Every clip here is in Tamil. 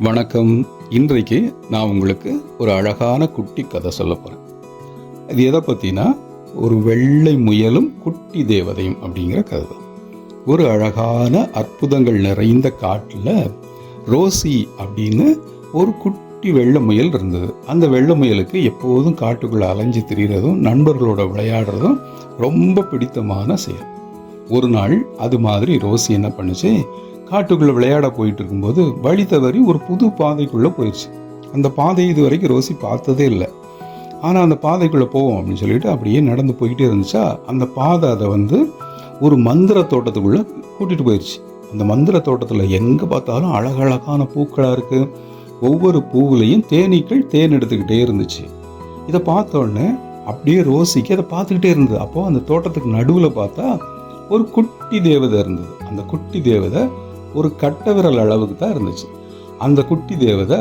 வணக்கம். இன்றைக்கு நான் உங்களுக்கு ஒரு அழகான குட்டி கதை சொல்ல போகிறேன் இது எதை பற்றினா ஒரு வெள்ளை முயலும் குட்டி தேவதையும் அப்படிங்கிற கதை ஒரு அழகான அற்புதங்கள் நிறைந்த காட்டில் ரோசி அப்படின்னு ஒரு குட்டி வெள்ளை முயல் இருந்தது. அந்த வெள்ளை முயலுக்கு எப்போதும் காட்டுக்குள்ளே அலைஞ்சு திரிகிறதும் நண்பர்களோட விளையாடுறதும் ரொம்ப பிடித்தமான செயல். ஒரு நாள் அது மாதிரி ரோசி என்ன பண்ணுச்சு காட்டுக்குள்ளே விளையாட போயிட்டு இருக்கும்போது வழி தவறி ஒரு புது பாதைக்குள்ளே போயிடுச்சு அந்த பாதை இது வரைக்கும் ரோசி பார்த்ததே இல்லை. ஆனால் அந்த பாதைக்குள்ளே போவோம் அப்படின்னு சொல்லிட்டு அப்படியே நடந்து போய்கிட்டே இருந்துச்சா அந்த பாதை அதை வந்து ஒரு மந்திர தோட்டத்துக்குள்ளே கூட்டிகிட்டு போயிடுச்சு அந்த மந்திர தோட்டத்தில் எங்கே பார்த்தாலும் அழகழகான பூக்களாக இருக்குது ஒவ்வொரு பூவிலையும் தேனீக்கள் தேன் எடுத்துக்கிட்டே இருந்துச்சு. இதை பார்த்தோடனே அப்படியே ரோசிக்கு அதை பார்த்துக்கிட்டே இருந்தது. அப்போது அந்த தோட்டத்துக்கு நடுவில் பார்த்தா ஒரு குட்டி தேவதை இருந்தது. அந்த குட்டி தேவதை ஒரு கட்ட விரல் அளவுக்கு தான் இருந்துச்சு. அந்த குட்டி தேவதை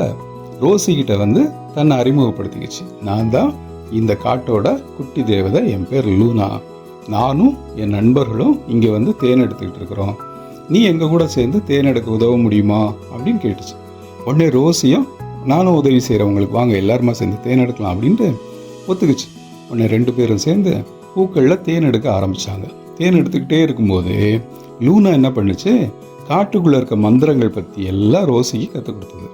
ரோசிக்கிட்ட வந்து தன்னை அறிமுகப்படுத்திக்கிச்சு. நான் தான் இந்த காட்டோட குட்டி தேவதை என் பேர் லூனா. நானும் என் நண்பர்களும் இங்கே வந்து தேன் எடுத்துக்கிட்டு இருக்கிறோம். நீ எங்கள் கூட சேர்ந்து தேன் எடுக்க உதவ முடியுமா? அப்படின்னு கேட்டுச்சு. உடனே ரோசியும் நானும் உதவி செய்கிறவங்களுக்கு வாங்க எல்லாருமா சேர்ந்து தேன் எடுக்கலாம் அப்படின்ட்டு ஒத்துக்குச்சு. உடனே ரெண்டு பேரும் சேர்ந்து பூக்களில் தேன் எடுக்க ஆரம்பித்தாங்க தேன் எடுத்துக்கிட்டே இருக்கும்போது லூனா என்ன பண்ணுச்சு? காட்டுக்குள்ளே இருக்க மந்திரங்கள் பற்றி எல்லாம் ரோசிக்கு கற்றுக் கொடுத்தது.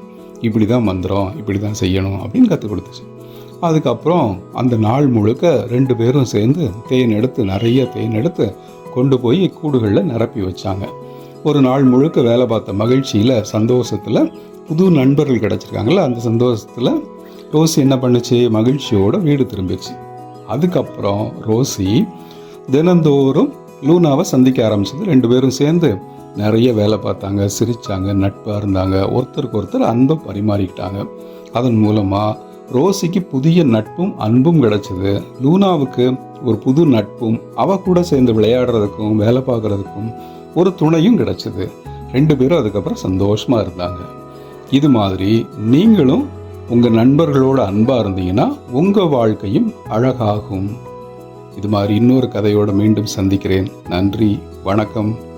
இப்படி தான் மந்திரம் இப்படி தான் செய்யணும் அப்படின்னு கற்றுக் கொடுத்துச்சு. அதுக்கப்புறம் அந்த நாள் முழுக்க ரெண்டு பேரும் சேர்ந்து தேன் எடுத்து நிறைய தேன் எடுத்து கொண்டு போய் கூடுகளில் நிரப்பி வச்சாங்க. ஒரு நாள் முழுக்க வேலை பார்த்த மகிழ்ச்சியில் சந்தோஷத்தில் புது நண்பர்கள் கிடச்சிருக்காங்கல்ல அந்த சந்தோஷத்தில் ரோசி என்ன பண்ணுச்சு? மகிழ்ச்சியோட வீடு திரும்பிச்சு. அதுக்கப்புறம் ரோசி தினந்தோறும் லூனாவை சந்திக்க ஆரம்பிச்சது. ரெண்டு பேரும் சேர்ந்து நிறைய வேலை பார்த்தாங்க சிரிச்சாங்க நட்பாக இருந்தாங்க. ஒருத்தருக்கு ஒருத்தர் அன்பை பரிமாறிக்கிட்டாங்க. அதன் மூலமாக ரோசிக்கு புதிய நட்பும் அன்பும் கிடச்சிது. லூனாவுக்கு ஒரு புது நட்பும் அவ கூட சேர்ந்து விளையாடுறதுக்கும் வேலை பார்க்குறதுக்கும் ஒரு துணையும் கிடைச்சது. ரெண்டு பேரும் அதுக்கப்புறம் சந்தோஷமாக இருந்தாங்க. இது மாதிரி நீங்களும் உங்கள் நண்பர்களோட அன்பாக இருந்தீங்கன்னா உங்கள் வாழ்க்கையும் அழகாகும். இது மாதிரி இன்னொரு கதையோடு மீண்டும் சந்திக்கிறேன். நன்றி வணக்கம்.